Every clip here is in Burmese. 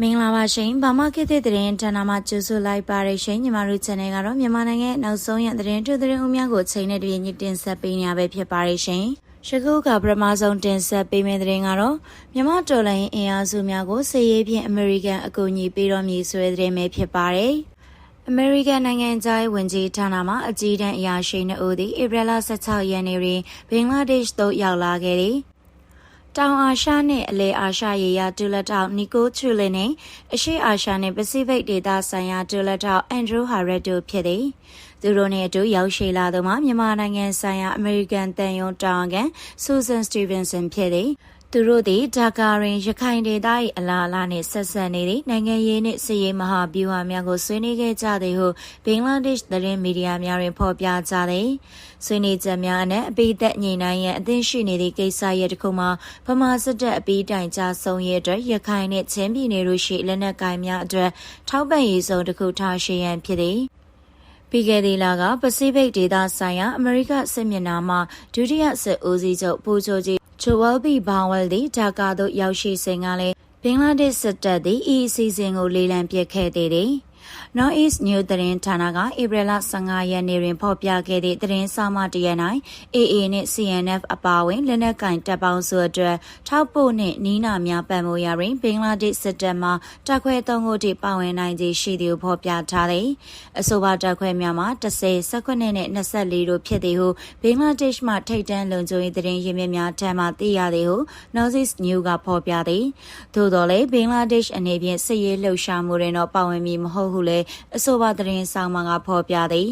မင်္ဂလာပါရှင်ဘာမခေတ်တဲ့သတင်းဌာနမှာကြိုဆိုလိုက်ပါရရှင်ညီမတို့ channel ကတော့မြန်မာနိုင်ငံရဲ့နောက်ဆုံးရသတင်းတွေသတင်းအများကိုချိန်နဲ့တည်းညတင်ဆက်ပေးနေရပဲဖြစ်ပါရရှင်ရှကုကပထမဆုံးတင်ဆက်ပေးမယ့်သတင်းကတော့မြန်မာတော်လိုင်းအင်အားစုများကိုစစ်ရေးဖြင့်အမေရိကန်အကူအညီပေးတော်မူဆွဲသတင်းပဲဖြစ်ပါတယ်အမေရိကန်နိုင်ငံသားဝန်ကြီးဌာနမှအကြီးတန်းအရာရှိနှုတ်သည်ဧပြီလ16ရက်နေ့တွင်ဘင်္ဂလားဒေ့ရှ်သို့ရောက်လာခဲ့သည် တောင်အာရှနှင့်အလဲအာရှရေယာဒူလက်ထောက်နီကိုချူလင်နှင့်အရှေ့အာရှနှင့်ပစိဖိတ်ဒေသဆိုင်ရာဒူလက်ထောက်အန်ဒရူးဟာရက်တို့ဖြစ်သည်သူတို့နဲ့အတူရောက်ရှိလာသူမှာမြန်မာနိုင်ငံဆိုင်ရာအမေရိကန်တန်ယုံတာဝန်ခံဆူဇန်စတီဗင်ဆန်ဖြစ်သည် သူတို့သည်ဒါကာရင်ရခိုင်ဒေသ၏အလားအလာနှင့်ဆက်ဆက်နေသည့်နိုင်ငံရေးနှင့်စစ်ရေးမဟာဗျူဟာများကိုဆွေးနွေးခဲ့ကြသည်ဟုဘင်္ဂလားဒေ့ရှ်သတင်းမီဒီယာများတွင်ဖော်ပြကြသည်ဆွေးနွေးချက်များအနက်အပိသက်ညင်နိုင်ရန်အသင့်ရှိနေသည့်ကိစ္စရပ်တစ်ခုမှာဗမာစစ်တပ်အပိတိုင်ကြဆုံးရေးအတွက်ရခိုင်နှင့်ချင်းပြည်နယ်တို့ရှိလက်နက်ကိုင်များအတွက်ထောက်ပံ့ရေးစုံတစ်ခုထားရှိရန်ဖြစ်သည်ပြီးခဲ့တဲ့လကပစိဖိတ်ဒေသဆိုင်ရာအမေရိကစစ်မျက်နှာမှာဒုတိယစစ်ဦးစီးချုပ်ပူချိုကြီး ချိုဝဲလ်ဘီဘာဝဲလ်သည်ဒါကာသို့ရောက်ရှိစဉ်ကလည်းဘင်္ဂလားဒေ့ရှ်စစ်တပ်သည်ဤအစီအစဉ်ကိုလေလံပစ်ခဲ့သေးသည်။ North East New သတင်းဌာနကဧပြီလ15ရက်နေ့တွင်ဖော်ပြခဲ့သည့်သတင်းစာမတရ၌ AA နှင့် CNF အပါအဝင်လက်နက်ကင်တပ်ပေါင်းစုအတွက်ထောက်ပို့နှင့်နီးနာများပံ့ပိုးရာတွင်ဘင်္ဂလားဒေ့ရှ်စစ်တပ်မှတပ်ခွဲသုံးခုထိပါဝင်နိုင်ခြင်းရှိသည်ဟုဖော်ပြထားသည်အဆိုပါတပ်ခွဲများမှာ10 19နဲ့24တို့ဖြစ်သည်ဟုဘင်္ဂလားဒေ့ရှ်မှထိတ်တန့်လုံခြုံရေးသတင်းရင်းမြစ်များထံမှသိရသည်ဟု North East New ကဖော်ပြသည်သို့တော်လည်းဘင်္ဂလားဒေ့ရှ်အနေဖြင့်စစ်ရေးလှုပ်ရှားမှုတွင်တော့ပါဝင်မည်မဟုတ်ဟုလည်းအဆိုပါသတင်းဆောင်မှာကဖော်ပြသည်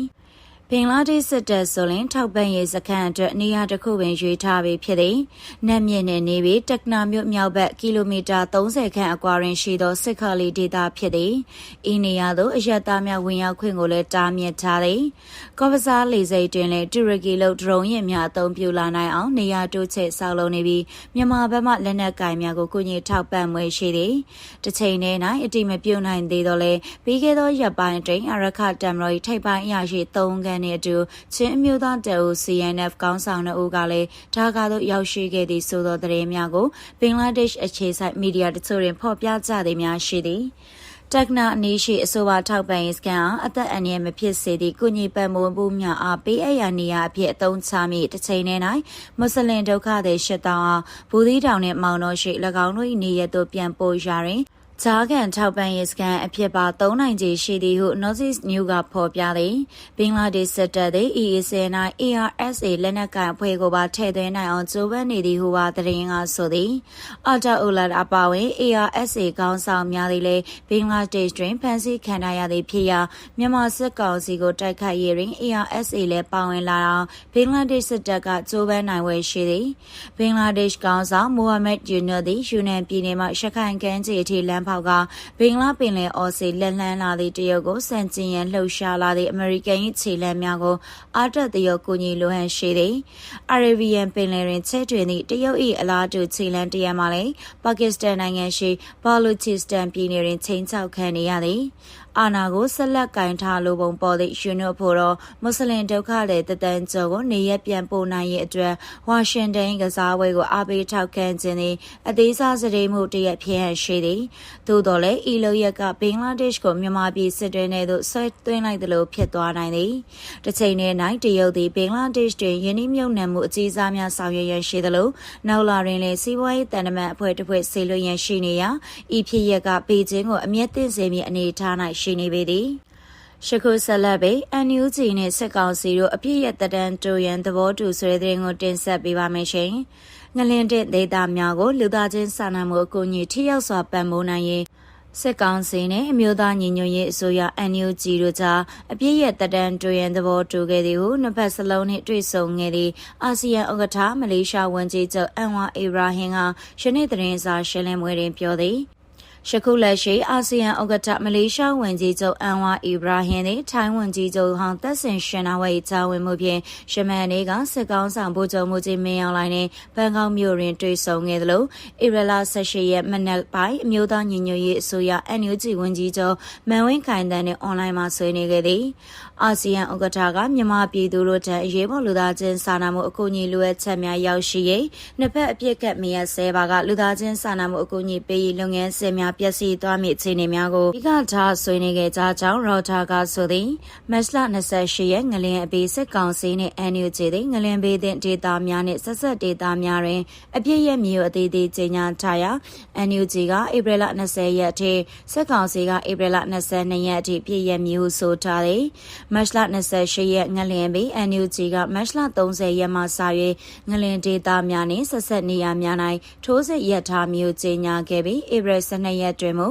ဘင်္ဂလားဒေ့ရှ်စစ်တပ်ဆိုရင်ထောက်ပံ့ရေးစခန်းအတွက်နေရာတစ်ခုပင်ရွေးထားပြီးဖြစ်သည်။နက်မြင့်နဲ့နေပြီးတက်နာမြို့မြောက်ဘက်ကီလိုမီတာ30ခန့်အကွာတွင်ရှိသောစစ်ခါလီဒေသဖြစ်သည်။ဤနေရာသို့အရက်သားများဝင်ရောက်ခွင့်ကိုလည်းတားမြစ်ထားသည်။ကော့ပစားလေစိတ်တွင်လည်းတူရကီလို့ဒရုန်းယာဉ်များအသုံးပြုလာနိုင်အောင်နေရာတိုးချဲ့ဆောက်လုပ်နေပြီးမြန်မာဘက်မှလက်နက်ကင်များကိုကုညီထောက်ပံ့မွေရှိသည်။တစ်ချိန်တည်း၌အတိမပြုတ်နိုင်သေးတော့လဲပြီးခဲ့သောရက်ပိုင်းတွင်အရခတမ်မရိုထိပ်ပိုင်းအရာရှိ3ခန်းနှင့်အတူချင်းအမျိုးသားတအူ CNF ကောင်းဆောင်တို့ကလည်းဒါကာသို့ရောက်ရှိခဲ့သည့်ဆိုသောသတင်းများကိုဘင်္ဂလားဒေ့ရှ်အခြေစိုက်မီဒီယာတချို့တွင်ဖော်ပြကြသည်များရှိသည်တက်နာအနည်းရှိအဆိုပါထောက်ပံ့ရေးစကန်အားအသက်အန္တရာယ်မဖြစ်စေသည့်ကုညီပံ့ပိုးမှုများအားပေးအပ်ရနေရအဖြစ်အသုံးချမိတစ်ချိန်တည်း၌မွတ်စလင်ဒုက္ခသည်ရှစ်တောင်အားဘူသီးတောင်နှင့်မောင်တော်ရှိ၎င်းတို့၏နေရသို့ပြန်ပို့ရာတွင် ဂျာကန်ထောက်ပံ့ရေးစကန်အဖြစ်ပါ3နိုင်ချေရှိသည်ဟု Northeast New ကဖော်ပြသည်ဘင်္ဂလားဒေ့ရှ်စစ်တပ်သည် EACNI ARSA လက်နက်ကိုင်အဖွဲ့ကိုပါထည့်သွင်းနိုင်အောင်ကြိုးပမ်းနေသည်ဟုပါသတင်းကဆိုသည်အော်တာအိုလာအပါဝင် ARSA ကောင်းဆောင်များသည်လည်းဘင်္ဂလားဒေ့ရှ်တွင်ဖမ်းဆီးခံထားရသည်ဖြစ်ရာမြန်မာစစ်ကောင်စီကိုတိုက်ခိုက်ရေးတွင် ARSA လည်းပါဝင်လာအောင်ဘင်္ဂလားဒေ့ရှ်စစ်တပ်ကကြိုးပမ်းနိုင်ဝယ်ရှိသည်ဘင်္ဂလားဒေ့ရှ်ကောင်းဆောင်မိုဟာမက်ယူနူသည်ယူနန်ပြည်နယ်မှရှခိုင်ကမ်းခြေအထိလမ်းဖောက်ကဘင်္ဂလားပင်လယ်အော်စီလက်လှမ်းလာသည့်တရုတ်ကိုစန့်ကျင်ရန်လှုပ်ရှားလာသည့်အမေရိကန်၏ခြေလှမ်းများကိုအာတက်တရုတ်ကိုညီလိုဟန်ရှိသည်အာရေဗီယန်ပင်လယ်တွင်ချဲ့ထွင်သည့်တရုတ်၏အလားတူခြေလှမ်းတရံမှလည်းပါကစ္စတန်နိုင်ငံရှိဘာလူချစ္စတန်ပြည်နယ်တွင်ချိန်ချောက်ခံနေရသည် အာနာကိုဆက်လက်ကင်ထားလိုပုံပေါ်သည့်ယူနိုဖို့တော့မွတ်စလင်ဒုက္ခသည်တသန်းကျော်ကိုနေရပြန်ပို့နိုင်ရေးအတွက်ဝါရှင်တန်ကစားပွဲကိုအားပေးထောက်ခံခြင်းသည်အသေးစားစရိမှုတရက်ဖြစ်ဟန်ရှိသည်သို့တော်လည်းဤလိုရက်ကဘင်္ဂလားဒေ့ရှ်ကိုမြန်မာပြည်စစ်တွင်းထဲသို့ဆွဲသွင်းလိုက်သလိုဖြစ်သွားနိုင်သည်တစ်ချိန်တည်း၌တရုတ်သည်ဘင်္ဂလားဒေ့ရှ်တွင်ယင်းနှမြုပ်နှံမှုအကြီးစားများဆောင်ရွက်ရရှိသလိုနောက်လာတွင်လည်းစီးပွားရေးတန်တမန်အဖွဲ့တစ်ဖွဲ့ဆေလွှင့်ရရှိနေရာဤဖြစ်ရက်ကပေကျင်းကိုအမျက်တင်စေမည်အနေထား၌ရှိနေပေသည်ရှခုဆက်လက်ပေ NUG နဲ့စစ်ကောင်စီတို့အပြည့်ရတတန်တူရန်သဘောတူဆွေးတဲ့ကိုတင်ဆက်ပေးပါမယ်ရှင်။ငလင်တဲ့ဒေတာများကိုလူသားချင်းစာနာမှုအကူအညီထိရောက်စွာပံ့ပိုးနိုင်ရေးစစ်ကောင်စီနဲ့အမျိုးသားညီညွတ်ရေးအစိုးရ NUG တို့ကြားအပြည့်ရတတန်တူရန်သဘောတူခဲ့သည်ဟုနှစ်ဖက်စလုံးနှင့်တွေ့ဆုံခဲ့သည့်အာဆီယံဥက္ကဋ္ဌမလေးရှားဝန်ကြီးချုပ်အန်ဝါအီဘရာဟင်ကယနေ့သတင်းစာရှင်းလင်းပွဲတွင်ပြောသည် ယခုလက်ရှိအာဆီယံဥက္ကဋ္ဌမလေးရှားဝန်ကြီးချုပ်အန်ဝါအီဘရာဟင်နှင့်ထိုင်းဝန်ကြီးချုပ်ဟောင်းသက်စင်ရှင်နာဝဲချာဝင်မှုဖြင့်ရှမန်နေ့ကစစ်ကောင်းဆောင်ဗိုလ်ချုပ်မှုကြီးမင်းအောင်လှိုင်နှင့်ဘန်ကောက်မြို့တွင်တွေ့ဆုံခဲ့သလိုဧပြီလ18ရက်မနက်ပိုင်းအမျိုးသားညီညွတ်ရေးအစိုးရ NUG ဝန်ကြီးချုပ်မန်ဝင်းခိုင်တန်းနှင့်အွန်လိုင်းမှာဆွေးနွေးခဲ့သည် အာဆီယံဥက္ကဋ္ဌကမြန်မာပြည်သူတို့ထံအရေးပေါ်လူသားချင်းစာနာမှုအကူအညီလိုအပ်ချက်များရောက်ရှိရေးနှစ်ဖက်အပြစ်ကတ်မရဆဲပါကလူသားချင်းစာနာမှုအကူအညီပေးရေးလုပ်ငန်းစဉ်များပျက်စီးသွားမည့်အခြေအနေများကိုဒီကထားဆွေးနွေးခဲ့ကြကြောင်းရော်တာကဆိုသည်မတ်လ28ရက်ငလင်အပြီးစစ်ကောင်စီနှင့် NUG သည်ငလင်ဘေးသင့်ဒေတာများနှင့်ဆက်ဆက်ဒေတာများတွင်အပြည့်ရမျိုးအသေးသေးကြေညာထားရာ NUG ကဧပြီလ20ရက်ထိစစ်ကောင်စီကဧပြီလ22ရက်အထိပြည့်ရမျိုးဆိုထားသည်မတ်လ28ရက်ငလင်ပြီး NUG ကမတ်လ30ရက်မှစ၍ငလင်ဒေတာများနှင့်ဆက်ဆက်နေရာများ၌ထိုးစစ်ရပ်ထားမျိုးကြေညာခဲ့ပြီးဧပြီ12ရက်တွင်မူ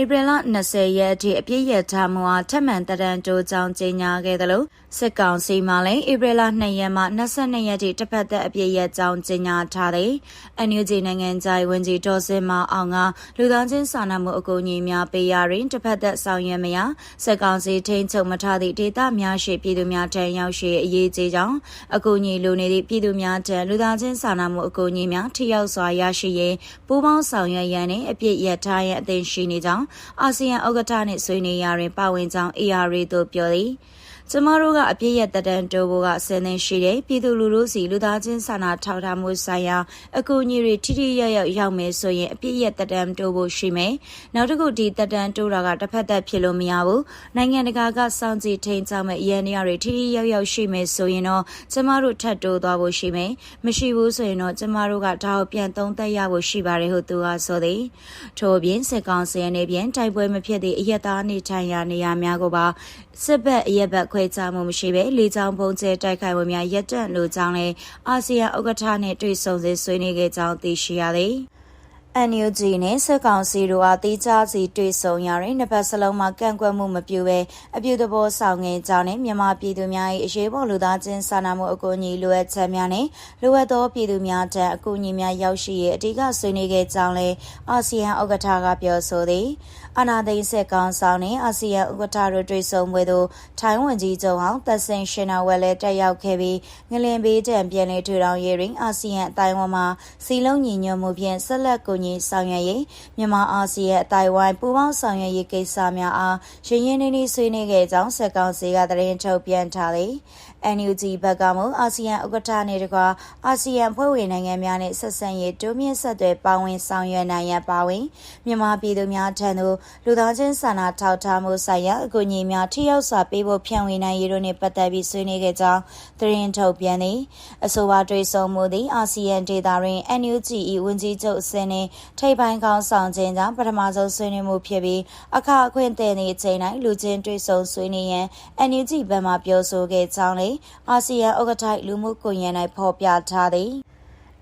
ဧပြီလ20ရက်အထိအပြည့်ရထားမှုအားထပ်မံတရန်တိုးကြောင်းကြေညာခဲ့သလိုစစ်ကောင်စီမှလည်းဧပြီလ2ရက်မှ22ရက်ထိတစ်ဖက်သက်အပြည့်ရကြောင်းကြေညာထားသည်။ NUG နိုင်ငံသားဝန်ကြီးဒေါ်စင်မအောင်ကလူသားချင်းစာနာမှုအကူအညီများပေးရရင်တစ်ဖက်သက်ဆောင်ရွက်မရစစ်ကောင်စီထိန်းချုပ်မထားသည့်ဒေသများရှိပြည်သူများထံရောက်ရှိအရေးကြီးကြောင်းအကူအညီလိုနေသည့်ပြည်သူများထံလူသားချင်းစာနာမှုအကူအညီများထိရောက်စွာရရှိရေးပူးပေါင်းဆောင်ရွက်ရန်နှင့်အပြည့်ရထားရန်အသင့်ရှိနေကြောင်းအာဆီယံဥက္ကဋ္ဌနှင့်ဆွေးနွေးရာတွင်ပါဝင်ကြောင်း AR တို့ပြောသည်။ ကျမတို့ကအပြည့်ရတက်တန်တိုးဖို့ကဆင်းသင်းရှိတယ်ပြည်သူလူထုစီလူသားချင်းစာနာထောက်ထားမှုဆိုင်ရာအကူအညီတွေထိထိရောက်ရောက်ရောက်မယ်ဆိုရင်အပြည့်ရတက်တန်တိုးဖို့ရှိမယ်နောက်တစ်ခုဒီတက်တန်တိုးတာကတစ်ဖက်သက်ဖြစ်လို့မရဘူးနိုင်ငံတကာကစောင့်ကြည့်ထိန်းချောင်းမဲ့ရန်နေရတွေထိထိရောက်ရောက်ရှိမယ်ဆိုရင်တော့ကျမတို့ထပ်တိုးသွားဖို့ရှိမယ်မရှိဘူးဆိုရင်တော့ကျမတို့ကဒါကိုပြန်သုံးသပ်ရဖို့ရှိပါတယ်ဟုသူကဆိုသည်ထို့အပြင်စစ်ကောင်စီအနေဖြင့်တိုက်ပွဲမဖြစ်သည့်အရက်သားနေထိုင်ရာနေရာများကိုပါစစ်ဘက်အရက်ဘက်ခွဲခြားမှုမရှိဘဲလေကြောင်းပုံကျဲတိုက်ခိုက်မှုများရပ်တန့်လိုကြောင်းလည်းအာဆီယံဥက္ကဋ္ဌနှင့်တွေ့ဆုံစေဆွေးနွေးခဲ့ကြောင်းသိရှိရသည် NUG နဲ့စစ်ကောင်စီတို့အားတိကျစီတွေ့ဆုံရရင်နှစ်ဖက်စလုံးမှာကန့်ကွက်မှုမပြုဘဲအပြုသဘောဆောင်ငယ်ကြောင်းနဲ့မြန်မာပြည်သူများ၏အရေးပေါ်လူသားချင်းစာနာမှုအကူအညီလိုအပ်ချက်များနဲ့လိုအပ်သောပြည်သူများထံအကူအညီများရောက်ရှိရေးအဓိကဆွေးနွေးခဲ့ကြောင်းလည်းအာဆီယံဥက္ကဋ္ဌကပြောဆိုသည် အာနာသိန်းစစ်ကောင်ဆောင်နဲ့အာဆီယံဥက္ကဋ္ဌတို့တွေ့ဆုံပွဲသို့ထိုင်းဝန်ကြီးချုပ်ဟောင်းသက်စင်ရှင်နာဝဲလည်းတက်ရောက်ခဲ့ပြီးငလင်ဘေးတံပြန်လည်ထူထောင်ရေးတွင်အာဆီယံအတိုင်းအဝန်းမှာစီလုံးညီညွတ်မှုဖြင့်ဆက်လက်ကူညီဆောင်ရွက်ရေးမြန်မာအာဆီယံအတိုင်းဝိုင်းပူးပေါင်းဆောင်ရွက်ရေးကိစ္စများအားရင်းရင်းနှီးနှီးဆွေးနွေးခဲ့ကြောင်းစက်ကောင်စီကသတင်းထုတ်ပြန်ထားသည် NUG ဘက်ကမှအာဆီယံဥက္ကဋ္ဌနဲ့တကွာအာဆီယံဖွဲ့ဝင်နိုင်ငံများနဲ့ဆက်ဆံရေးတိုးမြင့်ဆက်သွယ်ပါဝင်ဆောင်ရွက်နိုင်ရန်ပါဝင်မြန်မာပြည်သူများထံသို့လူသားချင်းစာနာထောက်ထားမှုဆိုင်ရာအကူအညီများထိရောက်စွာပေးဖို့ဖြန့်ဝေနိုင်ရေးတို့နှင့်ပတ်သက်ပြီးဆွေးနွေးခဲ့ကြောင်းသတင်းထုတ်ပြန်သည်အဆိုပါတွေ့ဆုံမှုသည်အာဆီယံဒေသတွင် NUG ၏ဝန်ကြီးချုပ်အစင်းနှင့်ထိပ်ပိုင်းကောင်းဆောင်ခြင်းကြောင့်ပထမဆုံးဆွေးနွေးမှုဖြစ်ပြီးအခါအခွင့်အသင့်သည့်အချိန်တိုင်းလူချင်းတွေ့ဆုံဆွေးနွေးရန် NUG ဘက်မှပြောဆိုခဲ့ကြောင်းလည်းအာဆီယံဥက္ကဋ္ဌလူမှုကွန်ရက်၌ဖော်ပြထားသည်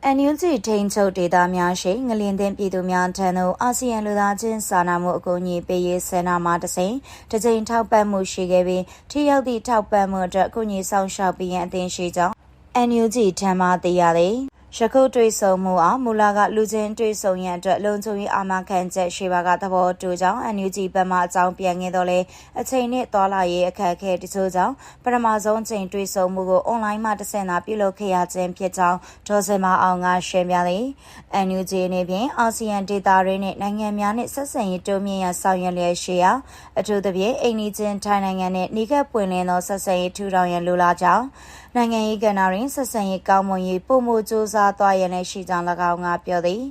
အန်ယူဂျီထိန်ချုပ်ဒေတာများရှိငလင်သင်ပြည်သူများထံသို့အာဆီယံလူသားချင်းစာနာမှုအကူအညီပေးရေးဆန္ဒမှာတစိမ့်တကြိမ်ထောက်ပံ့မှုရှိခဲ့ပြီးထိရောက်သည့်ထောက်ပံ့မှုအတွက်အကူအညီဆောင်ရှောက်ပေးရန်အသင်ရှိကြောင်းအန်ယူဂျီထံမှသိရသည် ယခုတွေ့ဆုံမှုအောင်မူလာကလူချင်းတွေ့ဆုံရန်အတွက်လုံခြုံရေးအာမခံချက်ရှိပါကသဘောတူကြောင်း NUG ဘက်မှအကြောင်းပြန်ခဲ့တော့လေအချိန်နဲ့သွာလာရေးအခက်အခဲတချို့ကြောင့်ပထမဆုံးချိန်တွေ့ဆုံမှုကိုအွန်လိုင်းမှာတဆင့်သာပြုလုပ်ခဲ့ရခြင်းဖြစ်ကြောင်းဒေါ်စင်မအောင်ကရှင်းပြသည် NUG အနေဖြင့်အာဆီယံဒေသတွေနဲ့နိုင်ငံများနဲ့ဆက်ဆံရေးတိုးမြင့်ရန်ဆောင်ရွက်လျက်ရှိရာအထူးသဖြင့်အိန္ဒိချင်းထိုင်းနိုင်ငံနဲ့နေကပ်ပွင့်လင်းသောဆက်ဆံရေးထူထောင်ရန်လိုလားကြောင်း နိုင်ငံရေးကဏ္ဍတွင်ဆက်ဆံရေးကောင်းမွန်ရေးပုံမှုစူးစမ်းသွားရန်လည်းရှိကြောင်း၎င်းကပြောသည်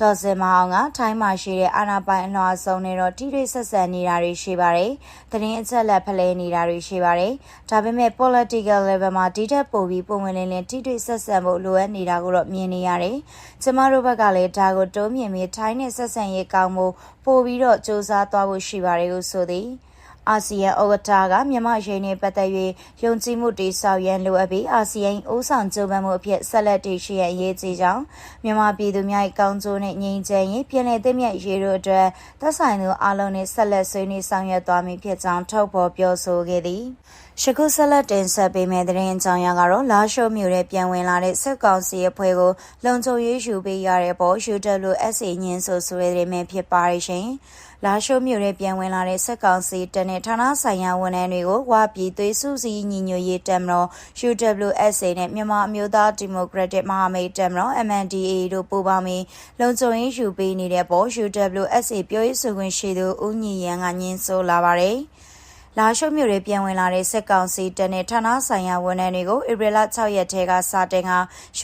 ဒေါ်စင်မအောင်ကထိုင်းမှာရှိတဲ့အာနာပိုင်အလွှာဆုံးနေတော့ထိထိဆက်ဆံနေတာတွေရှိပါတယ်။သတင်းအချက်လက်ဖလဲနေတာတွေရှိပါတယ်။ဒါပေမဲ့ political level မှာဒီထက်ပိုပြီးပုံဝင်လင်းလင်းထိထိဆက်ဆံဖို့လိုအပ်နေတာကိုတော့မြင်နေရတယ်။ကျမတို့ဘက်ကလည်းဒါကိုတိုးမြင့်ပြီးထိုင်းနဲ့ဆက်ဆံရေးကောင်းမှုပိုပြီးတော့စူးစမ်းသွားဖို့ရှိပါတယ်လို့ဆိုသည်။ အာဆီယံဥက္ကဋ္ဌကမြန်မာရင်းနှင့်ပတ်သက်၍ယုံကြည်မှုတည်ဆောက်ရန်လိုအပ်ပြီးအာဆီယံဦးဆောင်ကြိုးပမ်းမှုအဖြစ်ဆက်လက်တည်ရှိရန်အရေးကြီးကြောင်းမြန်မာပြည်သူများ၏ကောင်းကျိုးနှင့်ငြိမ်းချမ်းရေးပြည်내သင့်မြတ်ရေးတို့အတွက်သက်ဆိုင်သူအလုံးနှင့်ဆက်လက်ဆွေးနွေးဆောင်ရွက်သွားမည်ဖြစ်ကြောင်းထုတ်ဖော်ပြောဆိုခဲ့သည် ရှကုဆက်လက်တင်ဆက်ပေးမယ့်သတင်းကြောင်းရကတော့လာရှိုးမြို့ရဲ့ပြန်ဝင်လာတဲ့စစ်ကောင်စီအဖွဲ့ကိုလုံခြုံရေးယူပေးရတဲ့ပေါ် UWSA ညင်းဆိုဆွေးနွေးမယ်ဖြစ်ပါရှင်။လာရှိုးမြို့ရဲပြန်ဝင်လာတဲ့စစ်ကောင်စီတပ်နဲ့ဌာနဆိုင်ရာဝန်ထမ်းတွေကိုဝါပြည်သွေးစုစည်းညီညွတ်ရေးတပ်မတော် UWSA နဲ့မြန်မာအမျိုးသားဒီမိုကရက်တစ်မဟာမိတ်တပ်မတော် MNDAA တို့ပူးပေါင်းပြီးလုံခြုံရေးယူပေးနေတဲ့ပေါ် UWSA ပြောရေးဆိုခွင့်ရှိသူဦးညီရန်ကညင်းဆိုလာပါတယ်။ လာရှုမြို့တွေပြန်ဝင်လာတဲ့စစ်ကောင်စီတပ်နဲ့ဌာနဆိုင်ရာဝန်ထမ်းတွေကိုဧပြီလ6ရက်ထဲကစတင်က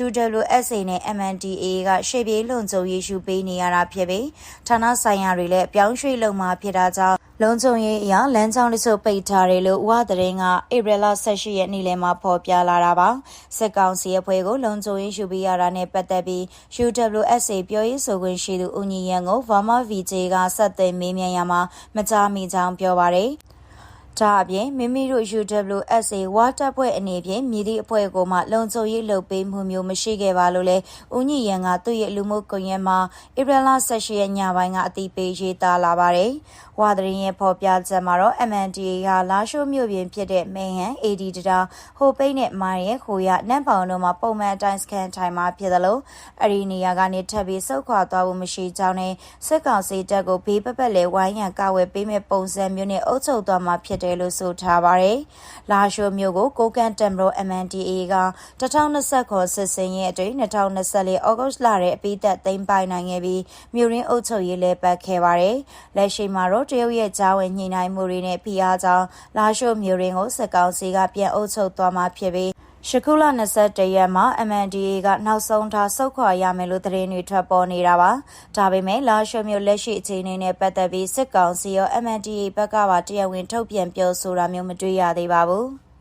UWSA နဲ့ MNDAA ကရှေ့ပြေးလွန်ကြုံရေးယူပေးနေရတာဖြစ်ပြီးဌာနဆိုင်ရာတွေလည်းပြောင်းရွှေ့လုံမှာဖြစ်တာကြောင့်လုံခြုံရေးအရာလမ်းကြောင်းတချို့ပိတ်ထားတယ်လို့ဥပဒေကဧပြီလ18ရက်နေ့လယ်မှာဖော်ပြလာတာပါစစ်ကောင်စီအဖွဲ့ကိုလုံခြုံရေးယူပေးရတာနဲ့ပတ်သက်ပြီး UWSA ပြောရေးဆိုခွင့်ရှိသူဦးညီရန်ကို Vama VJ ကဆက်သွယ်မေးမြန်းရမှာမကြားမိကြောင်းပြောပါတယ် ဒါအပြင်မိမိတို့ UWSA ဝါတပ်ဖွဲ့အနေဖြင့်မြည်သည့်အဖွဲ့ကိုမှလုံခြုံရေးလုပ်ပေးမှုမျိုးမရှိခဲ့ပါလို့လဲဦးညီရန်ကသူ့ရဲ့လူမှုကွန်ရက်မှာဧပြီလ18ရက်ညပိုင်းကအတိပေးရေးသားလာပါတယ်။ဝါသတင်းရဲ့ဖော်ပြချက်မှာတော့ MNDA ဟာလာရှိုးမြို့ပြင်ဖြစ်တဲ့မေဟန် AD တတာဟိုပိတ်နဲ့မိုင်းရဲ့ခိုရနန့်ပေါင်တို့မှာပုံမှန်အတိုင်းစကန်ထိုင်မှာဖြစ်သလိုအရီနေယာကနေထပ်ပြီးဆုတ်ခွာသွားဖို့မရှိကြောင်းနဲ့စစ်ကောင်စီတပ်ကိုဘေးပပတ်လဲဝိုင်းရန်ကာဝယ်ပေးမဲ့ပုံစံမျိုးနဲ့အုပ်ချုပ်သွားမှာဖြစ်တယ်လို့ဆိုထားပါတယ်။လာရှိုးမြို့ကိုကိုကန်တမ်ဘရို MNDA က2020ခေါ်စစ်စင်ရဲ့အတွင်း2024ဩဂုတ်လရဲ့အပိသက်သိမ်းပိုင်နိုင်ခဲ့ပြီးမြို့ရင်းအုပ်ချုပ်ရေးလဲပတ်ခဲ့ပါတယ်။လက်ရှိမှာတော့တရုတ်ရဲ့ဂျာဝင်ညှိနှိုင်းမှုတွေနဲ့ဖိအားကြောင့်လာရှိုးမြို့ရင်းကိုစစ်ကောင်စီကပြန်အုပ်ချုပ်သွားမှာဖြစ်ပြီး ရှကုလ21ရက်မှာ MNDA ကနောက်ဆုံးထားဆုတ်ခွာရမယ်လို့သတင်းတွေထွက်ပေါ်နေတာပါ။ဒါပေမဲ့လာရှုမျိုးလက်ရှိအခြေအနေနဲ့ပတ်သက်ပြီးစစ်ကောင်စီရော MNDA ဘက်ကပါတရားဝင်ထုတ်ပြန်ပြောဆိုတာမျိုးမတွေ့ရသေးပါဘူး။